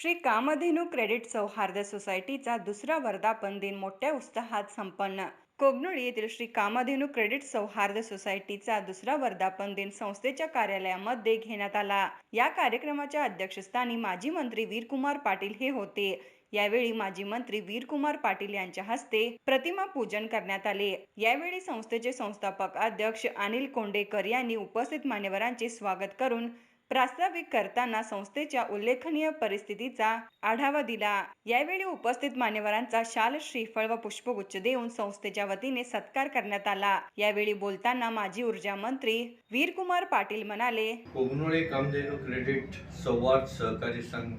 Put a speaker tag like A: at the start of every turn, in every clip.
A: Shri Kamdhenu credit सौहार्द सोसायटीचा दुसरा वर्धापन दिन मोठ्या उत्साहात संपन्न. कोगनोळी येथील श्री कामधेनू क्रेडिट सौहार्द सोसायटीचा दुसरा वर्धापन दिन संस्थेच्या कार्यालयामध्ये घेण्यात आला. या कार्यक्रमाच्या अध्यक्षस्थानी माजी मंत्री वीरकुमार पाटील हे होते. यावेळी माजी मंत्री वीरकुमार पाटील यांच्या हस्ते प्रतिमा पूजन करण्यात आले. यावेळी संस्थेचे संस्थापक अध्यक्ष अनिल कोंडेकर यांनी उपस्थित मान्यवरांचे स्वागत करून प्रास्ताविक करताना संस्थेच्या उल्लेखनीय परिस्थितीचा आढावा दिला. यावेळी उपस्थित मान्यवरांचा शाल श्रीफळ व पुष्पगुच्छ देऊन संस्थेच्या वतीने सत्कार करण्यात आला. यावेळी बोलताना माजी ऊर्जा मंत्री वीरकुमार पाटील म्हणाले
B: कोगनोळे कामधेनू क्रेडिट संवाद सहकारी संघ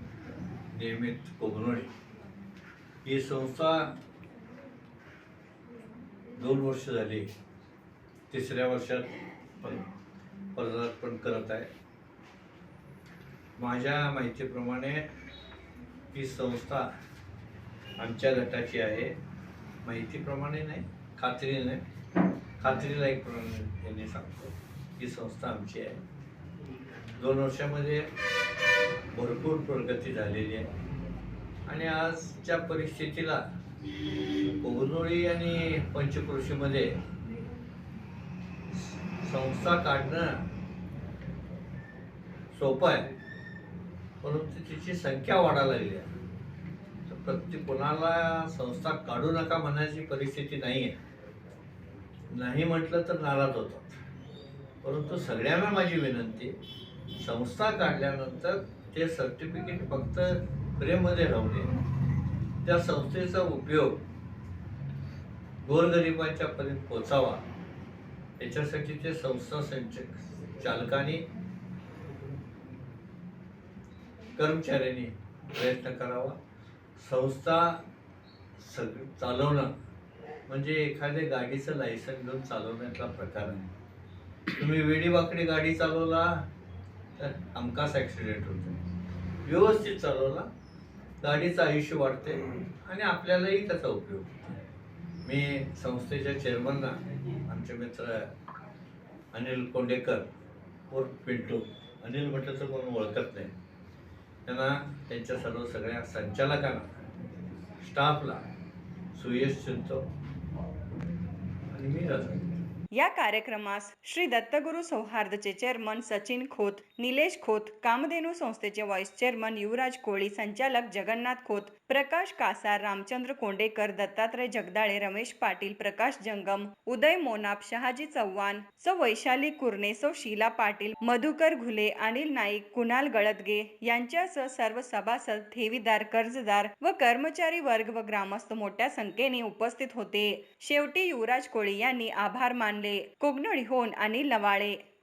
B: नियमित कोगनोळे. ही संस्था दोन वर्ष झाली. तिसऱ्या वर्षात पण पदार्पण करत आहे. माझ्या माहितीप्रमाणे ही संस्था आमच्या गटाची आहे. माहितीप्रमाणे नाही खात्रीने खात्रीला एक प्रमाणे सांगतो. ही संस्था आमची आहे. दोन वर्षामध्ये भरपूर प्रगती झालेली आहे. आणि आजच्या परिस्थितीला कोगनोळी आणि पंचक्रोशीमध्ये संस्था काढणं सोपं आहे. परंतु तिची संख्या वाढायला लागली आहे. तर प्रत्येक कोणाला संस्था काढू नका म्हणायची परिस्थिती नाही आहे नाही म्हटलं तर नाराज होतात. परंतु सगळ्यांना माझी विनंती संस्था काढल्यानंतर ते सर्टिफिकेट फक्त फ्रेममध्ये राहू त्या संस्थेचा उपयोग गोरगरिबांच्या पर्यंत पोचावा याच्यासाठी ते संस्था संच चालकांनी कर्मचाऱ्यांनी प्रयत्न करावा. संस्था सग चालवणं म्हणजे एखाद्या गाडीचं लायसन घेऊन चालवण्यातला प्रकार आहे. तुम्ही वेडीवाकडी गाडी चालवला तर हमखास ॲक्सिडेंट होतो व्यवस्थित चालवला गाडीचं आयुष्य वाढते आणि आपल्यालाही त्याचा उपयोग होतो मी संस्थेच्या चेअरमनना आमचे मित्र अनिल कोंडेकर और पिंटू अनिल म्हटलं तर कोण ओळखत नाही. त्यांना त्यांच्या सर्व सगळ्या संचालकांना स्टाफला सुयश चिंतो आणि मी जातो
A: या कार्यक्रमास श्री दत्तगुरु सौहार्दचे चेअरमन सचिन खोत निलेश खोत कामधेनू संस्थेचे व्हाईस चेअरमन युवराज कोळी संचालक जगन्नाथ खोत प्रकाश कासार रामचंद्र कोंडेकर दत्तात्रय जगदाळे रमेश पाटील प्रकाश जंगम उदय मोनाप शहाजी चव्हाण सौ वैशाली कुर्णे सौ शीला पाटील मधुकर घुले अनिल नाईक कुणाल गळदगे यांच्यासह सर्व सभासद ठेवीदार कर्जदार व कर्मचारी वर्ग व ग्रामस्थ मोठ्या संख्येने उपस्थित होते. शेवटी युवराज कोळी यांनी आभार मानले. कोगनळीहून अनिल नवाळे